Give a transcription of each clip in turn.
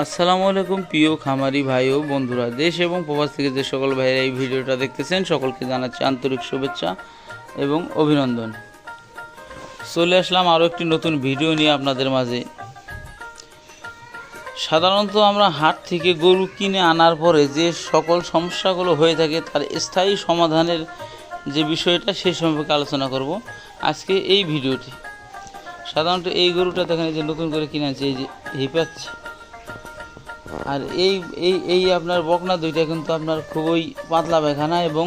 আসসালামু আলাইকুম, প্রিয় খামারি ভাই ও বন্ধুরা। দেশ এবং প্রবাস থেকে যে সকল ভাইয়েরা এই ভিডিওটা দেখতেছেন, সকলকে জানাচ্ছি আন্তরিক শুভেচ্ছা এবং অভিনন্দন। চলে আসলাম আরও একটি নতুন ভিডিও নিয়ে আপনাদের মাঝে। সাধারণত আমরা হাট থেকে গরু কিনে আনার পরে যে সকল সমস্যাগুলো হয়ে থাকে, তার স্থায়ী সমাধানের যে বিষয়টা সেই সম্পর্কে আলোচনা করব আজকে এই ভিডিওটি। সাধারণত এই গরুটা দেখেন যে নতুন করে কিনে আনছে, এই যে হিপাচ্ছে আর এই এই এই আপনার বকনা দুইটা কিন্তু আপনার খুবই পাতলা পায়খানা এবং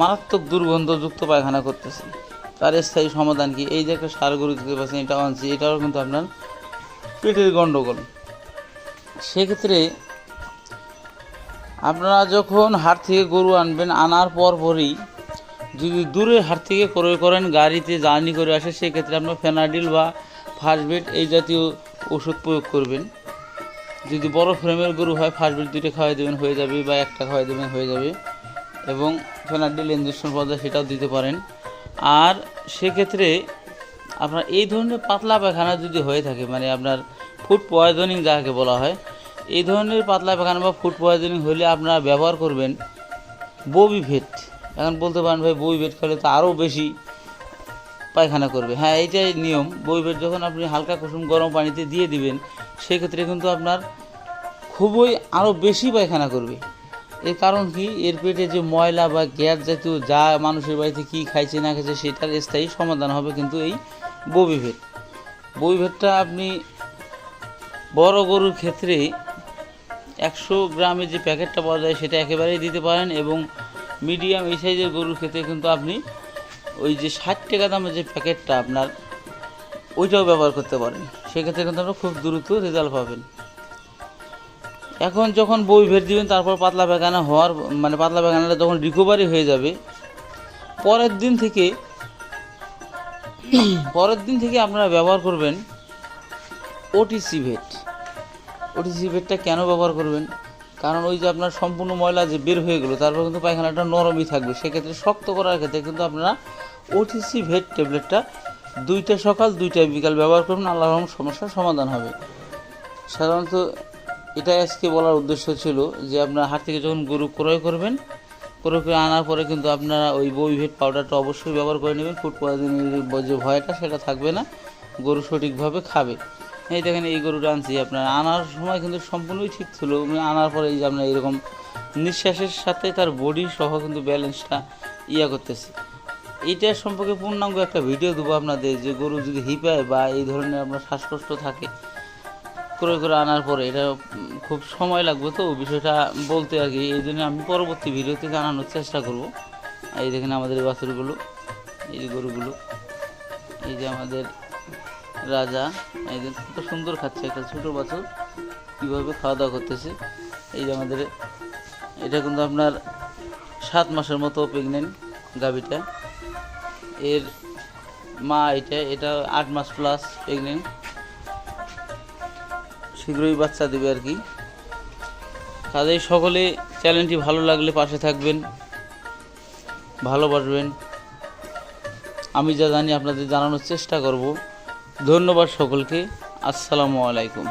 মারাত্মক দুর্গন্ধযুক্ত পায়খানা করতেছে। তার স্থায়ী সমাধান কি? এই যে একটা সার গরু দিতে পারছেন এটাও আনছি এটাও কিন্তু আপনার পেটের গণ্ডগোল সেক্ষেত্রে আপনারা যখন হাট থেকে গরু আনবেন, আনার পর পরই যদি দূরে হাট থেকে ক্রয় করেন, গাড়িতে জার্নি করে আসে, সেক্ষেত্রে আপনার ফেনাডিল বা ফার্স্টবেড এই জাতীয় ওষুধ প্রয়োগ করবেন। যদি বড় ফ্রেমের গরু হয় ফার্স্টবেড দুইটা খাওয়াই দেবেন, হয়ে যাবে বা একটা খাওয়াই দেবেন, হয়ে যাবে। এবং ফেনাডিল ইঞ্জেকশন পাওয়া যায় সেটাও দিতে পারেন। আর সেক্ষেত্রে আপনার এই ধরনের পাতলা পায়খানা যদি হয়ে থাকে মানে আপনার ফুড পয়জনিং যাকে বলা হয়, এই ধরনের পাতলা পায়খানা বা ফুড পয়জনিং হলে আপনারা ব্যবহার করবেন ববি ভেট এখন বলতে পারেন ভাই বই ভেট খেলে তো আরও বেশি পায়খানা করবে। হ্যাঁ এইটাই নিয়ম। বই ভেট যখন আপনি হালকা কুসুম গরম পানিতে দিয়ে দিবেন সেক্ষেত্রে কিন্তু আপনার খুবই আরও বেশি পায়খানা করবে। এর কারণ কি? এর পেটে যে ময়লা বা গ্যাস জাতীয় যা মানুষের বাড়িতে কী খাইছে, না খাইছে, সেটার স্থায়ী সমাধান হবে কিন্তু এই ববি ভেট বই ভেটটা আপনি বড় গরুর ক্ষেত্রে একশো গ্রামের যে প্যাকেটটা পাওয়া যায়, সেটা একেবারেই দিতে পারেন এবং মিডিয়াম এই সাইজের গরুর ক্ষেত্রে কিন্তু আপনি ওই যে ষাট টাকা দামের যে প্যাকেটটা আপনার, ওইটাও ব্যবহার করতে পারেন। সেক্ষেত্রে কিন্তু আপনারা খুব দ্রুত রেজাল্ট পাবেন। এখন যখন বই ভেট দিবেন, তারপর পাতলা পায়খানা হওয়ার মানে পাতলা পায়খানাটা যখন রিকভারি হয়ে যাবে, পরের দিন থেকে, পরের দিন থেকে আপনারা ব্যবহার করবেন ওটিসি ভেট ওটিসি ভেটটা কেন ব্যবহার করবেন? কারণ ওই যে আপনার সম্পূর্ণ ময়লা যে বের হয়ে গেলো, তারপর কিন্তু পায়খানাটা নরমই থাকবে। সেক্ষেত্রে শক্ত করার ক্ষেত্রে কিন্তু আপনারা ওটিসি ভেট ট্যাবলেটটা দুইটা সকাল দুইটা বিকাল ব্যবহার করবেন আল্লাহ রহম সমস্যার সমাধান হবে। সাধারণত এটাই আজকে বলার উদ্দেশ্য ছিল যে আপনার হাট থেকে যখন গরু ক্রয় করবেন, ক্রয় করে আনার পরে কিন্তু আপনারা ওই বই ভেট পাউডারটা অবশ্যই ব্যবহার করে নেবেন। ফুড পয়জনের যে ভয়টা, সেটা থাকবে না। গরু সঠিকভাবে খাবে। এই দেখেন, এই গরুটা আনছি। আপনার আনার সময় কিন্তু সম্পূর্ণই ঠিক ছিল। আনার পরে এই যে আপনার এরকম নিঃশ্বাসের সাথে তার বডি সহ কিন্তু ব্যালেন্সটা ইয়া করতেছে। এইটার সম্পর্কে পূর্ণাঙ্গ একটা ভিডিও দেবো আপনাদের যে গরু যদি হিপায় বা এই ধরনের আপনার শ্বাসকষ্ট থাকে, ক্রয় করে আনার পরে এটা খুব সময় লাগবে তো বিষয়টা বলতে আর কি। এই জন্য আমি পরবর্তী ভিডিওতে জানানোর চেষ্টা করব। এই দেখেন আমাদের বাছুরগুলো, এই যে গরুগুলো, এই যে আমাদের রাজা, এই যে কত সুন্দর খাচ্ছে একটা ছোটো বাছুর, কীভাবে খাওয়া দাওয়া করতেছে। এই যে আমাদের, এটা কিন্তু আপনার সাত মাসের মতো প্রেগনেন্ট গাভিটা। এর মা এটা এটা আট মাস প্লাস প্রেগনেন্ট শীঘ্রই বাচ্চা দেবে আর কি। কাজেই সকলে চ্যানেলটি ভালো লাগলে পাশে থাকবেন ভালোবাসবেন আমি যা জানি আপনাদের জানানোর চেষ্টা করব। ধন্যবাদ সকলকে। আসসালামু আলাইকুম।